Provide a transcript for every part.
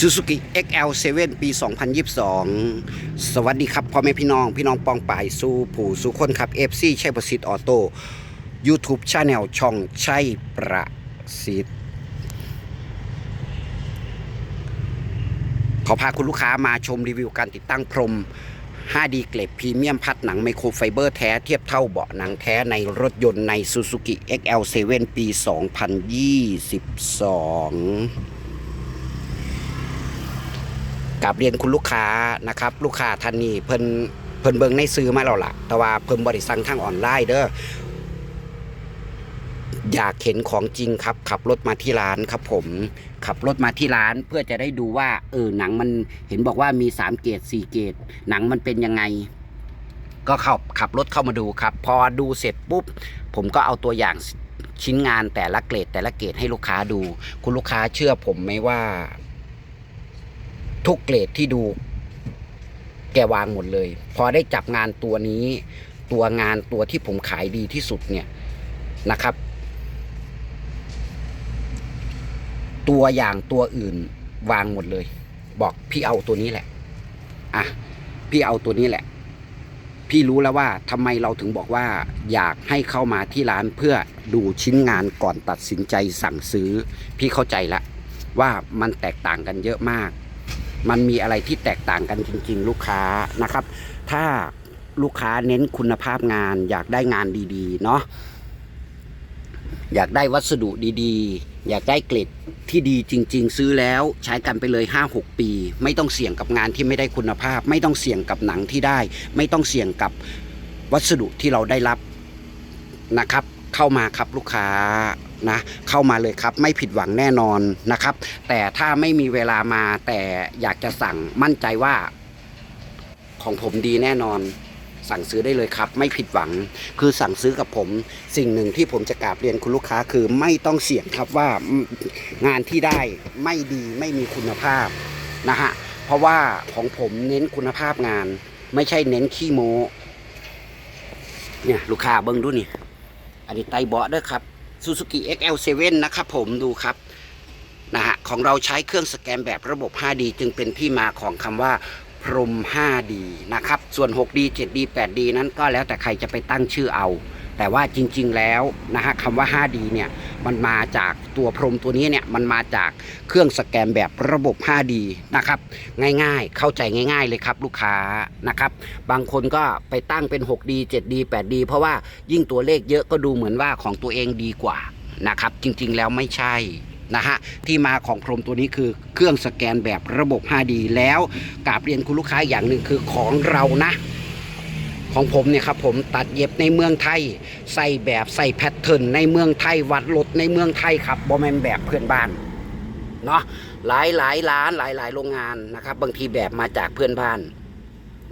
Suzuki XL7 ปี 2022 สวัสดีครับพ่อแม่พี่น้อง พี่น้องปองป่ายสู้ผู้สู้คนครับ FC ชัยประสิทธิ์ออโต้ YouTube Channel ช่องชัยประสิทธิ์ขอพาคุณลูกค้ามาชมรีวิวการติดตั้งพรม 5D เกรดพรีเมียมพัดหนังไมโครไฟเบอร์แท้เทียบเท่าเบาะหนังแท้ในรถยนต์ใน Suzuki XL7 ปี 2022 กับเรียนคุณลูกค้านะครับลูกค้าท่านนี้เพิ่นเพิ่นเบิ่งในซื้อมาแล้วล่ะ แต่ว่าเพิ่นบริสั่งทางออนไลน์เด้ออยากเห็นของจริงครับ ขับรถมาที่ร้านครับผม ขับรถมาที่ร้านเพื่อจะได้ดูว่า เออหนังมันเห็นบอกว่ามี3เกรด4เกรดหนังมันเป็นยังไง ก็ขับขับรถเข้ามาดูครับ พอดูเสร็จปุ๊บ ผมก็เอาตัวอย่างชิ้นงานแต่ละเกรดแต่ละเกรดให้ลูกค้าดู คุณลูกค้าเชื่อผมไหมว่า ทุกเกรดที่ดู แกวางหมดเลย พอได้จับงานตัวนี้ ตัวงานตัวที่ผมขายดีที่สุดเนี่ยนะครับ ตัวอย่างตัวอื่นวางหมดเลย บอกพี่เอาตัวนี้แหละอะพี่เอาตัวนี้แหละ พี่รู้แล้วว่าทำไมเราถึงบอกว่า อยากให้เข้ามาที่ร้านเพื่อดูชิ้นงานก่อนตัดสินใจสั่งซื้อ พี่เข้าใจละว่ามันแตกต่างกันเยอะมาก มันมีอะไรที่แตกต่างกันจริง ๆ ลูกค้านะครับ ถ้าลูกค้าเน้นคุณภาพงาน อยากได้งานดีๆเนาะอยากได้วัสดุดีๆ อยากได้เกรดที่ดีจริง ๆ ซื้อแล้วใช้กันไปเลย 5-6 ปี ไม่ต้องเสี่ยงกับงานที่ไม่ได้คุณภาพ ไม่ต้องเสี่ยงกับหนังที่ได้ ไม่ต้องเสี่ยงกับวัสดุที่เราได้รับนะครับ เข้ามาครับลูกค้า นะเข้ามาเลยครับ ไม่ผิดหวังแน่นอนนะครับ แต่ถ้าไม่มีเวลามาแต่อยากจะสั่งมั่นใจว่า ของผมดีแน่นอน สั่งซื้อได้เลยครับ ไม่ผิดหวังคือสั่งซื้อกับผม สิ่งหนึ่งที่ผมจะกราบเรียนคุณลูกค้าคือไม่ต้องเสี่ยงครับว่างานที่ได้ไม่ดีไม่มีคุณภาพนะฮะเพราะว่าของผมเน้นคุณภาพงาน ไม่ใช่เน้นขี้โมเนี่ยลูกค้าเบิ้งดูนี่อันนี้ไตเบาะด้อครับ Suzuki XL7 นะครับผมดูครับนะฮะของเราใช้เครื่องสแกนแบบระบบ 5D จึงเป็นที่มาของคำว่าพรม 5D นะครับ ส่วน 6D 7D 8D นั้นก็แล้วแต่ใครจะไปตั้งชื่อเอา แต่ว่าจริง ๆ แล้วนะฮะคำว่า 5D เนี่ยมันมาจากตัวพรมตัวนี้เนี่ยมันมาจากเครื่องสแกนแบบระบบ 5D นะครับง่ายๆ เข้าใจง่าย ๆ เลยครับลูกค้านะครับบางคนก็ไปตั้งเป็น 6D 7D 8D เพราะว่ายิ่งตัวเลขเยอะก็ดูเหมือนว่าของตัวเองดีกว่านะครับจริงๆแล้วไม่ใช่นะฮะที่มาของพรมตัวนี้คือเครื่องสแกนแบบระบบ 5D แล้วกราบเรียนคุณลูกค้าอย่างหนึ่งคือของเรานะ ของผมเนี่ยครับผมตัดเย็บในเมืองไทย ใส่แบบใส่แพทเทิร์นในเมืองไทยวัดรถในเมืองไทยครับบอแมนแบบเพื่อนบ้านเนาะหลายหลายร้านหลายหลายโรงงานนะครับ บางทีแบบมาจากเพื่อนบ้าน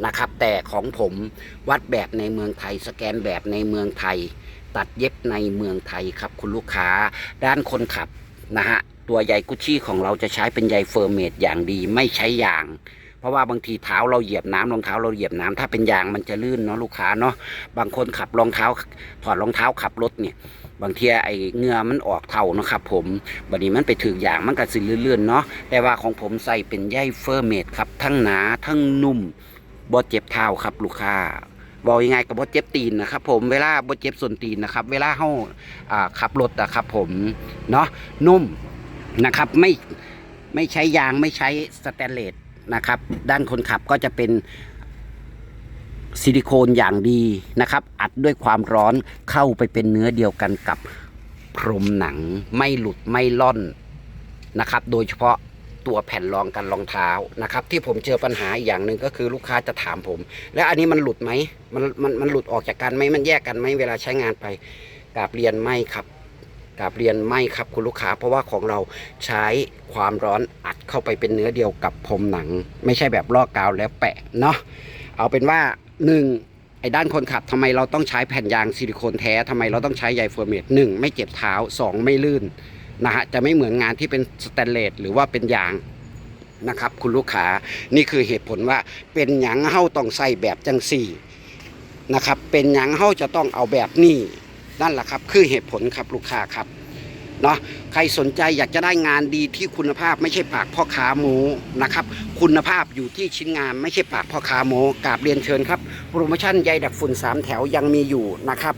นะครับ แต่ของผมวัดแบบในเมืองไทย สแกนแบบในเมืองไทย ตัดเย็บในเมืองไทยครับ คุณลูกค้าด้านคนขับนะฮะตัวใยกุชชี่ของเราจะใช้เป็นใยเฟอร์เมดอย่างดีไม่ใช้ยาง เพราะว่าบางทีเท้าเราเหยียบน้ำรองเท้าเราเหยียบน้ำถ้าเป็นยางมันจะลื่นเนาะลูกค้าเนาะบางคนขับรองเท้าถอดรองเท้าขับรถเนี่ยบางทีไอ้เงื่อมันออกเท่านะครับผมบัดนี้มันไปถือยางมันก็สิลื่นๆเนาะแต่ว่าของผมใส่เป็นใยเฟอร์เมดครับ ทั้งหนาทั้งนุ่มบ่เจ็บเท้าครับลูกค้าบอกยังไงกับบ่เจ็บตีนนะครับผมเวลาบ่เจ็บส่วนตีนนะครับ เวลาเฮาอ่าขับรถอะครับผมเนาะนุ่มนะครับไม่ไม่ใช้ยางไม่ใช้สแตนเลส นะครับ ด้านคนขับก็จะเป็นซิลิโคนอย่างดีนะครับ อัดด้วยความร้อนเข้าไปเป็นเนื้อเดียวกันกับพรมหนังไม่หลุดไม่ล่อนนะครับ โดยเฉพาะตัวแผ่นรองกันรองเท้านะครับ ที่ผมเจอปัญหาอย่างหนึ่งก็คือลูกค้าจะถามผม แล้วอันนี้มันหลุดไหมมันมันมันหลุดออกจากกันไหมมันแยกกันไหมเวลาใช้งานไปกราบเรียนไม่ครับ กราบเรียนไม่ครับคุณลูกค้า เพราะว่าของเราใช้ความร้อนอัดเข้าไปเป็นเนื้อเดียวกับพรมหนัง ไม่ใช่แบบลอกกาวแล้วแปะเนาะเอาเป็นว่าหนึ่งไอ้ด้านคนขับทำไมเราต้องใช้แผ่นยางซิลิโคนแท้ทำไมเราต้องใช้ใยเฟอร์เมดหนึ่งไม่เจ็บเท้าสองไม่ลื่นนะฮะจะไม่เหมือนงานที่เป็นสแตนเลสหรือว่าเป็นยางนะครับคุณลูกค้านี่คือเหตุผลว่าเป็นหยังเฮ้าต้องใส่แบบจังสี่นะครับเป็นหยังเฮ้าจะต้องเอาแบบนี้ นั่นแหละครับ คือเหตุผลครับลูกค้าครับเนาะใครสนใจอยากจะได้งานดีที่คุณภาพไม่ใช่ปากพ่อค้าหมูนะครับ คุณภาพอยู่ที่ชิ้นงานไม่ใช่ปากพ่อค้าหมูกราบเรียนเชิญครับโปรโมชั่นใยดักฝุ่นสามแถวยังมีอยู่นะครับ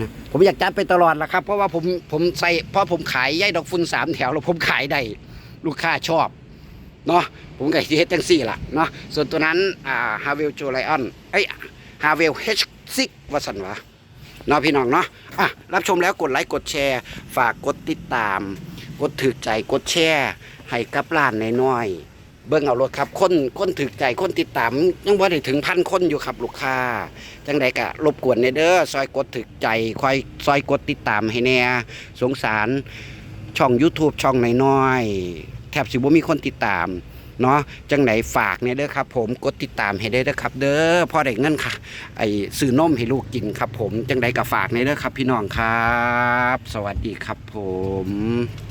นะผมอยากจัดไปตลอดละครับ เพราะว่าผมผมใส่เพราะผมขายใยดอกฝุ่นสามแถวแล้วผมขายได้ลูกค้าชอบเนาะผมก็สิเฮ็ดจังซี่ล่ะเนาะส่วนตัวนั้นอ่าฮาเวลโจไลออนเอ้ยฮาเวลเฮชซิกว่าสันวะ เนาะพี่น้องเนาะอะรับชมแล้วกดไลค์กดแชร์ ฝากกดติดตาม กดถือใจกดแชร์ให้กับร้านน้อยเบิ่งเอารถครับคนคนถือใจคนติดตามยังว่าได้ถึงพันคนอยู่ครับลูกค้าจังใดกะรบกวนในเด้อซอยกดถือใจคอยซอยกดติดตามให้แน่สงสารช่อง YouTube ช่องน้อยๆแทบสิบ่มีคนติดตาม เนาะจังไหนฝากเนี่ยเด้อครับ ผมกดติดตามให้ได้เด้อครับ เด้อพ่อได้เงินค่ะ ไอซื้อนมให้ลูกกินครับ ผมจังใดก็ฝากเนี่ยเด้อครับ พี่น้องครับ สวัสดีครับผม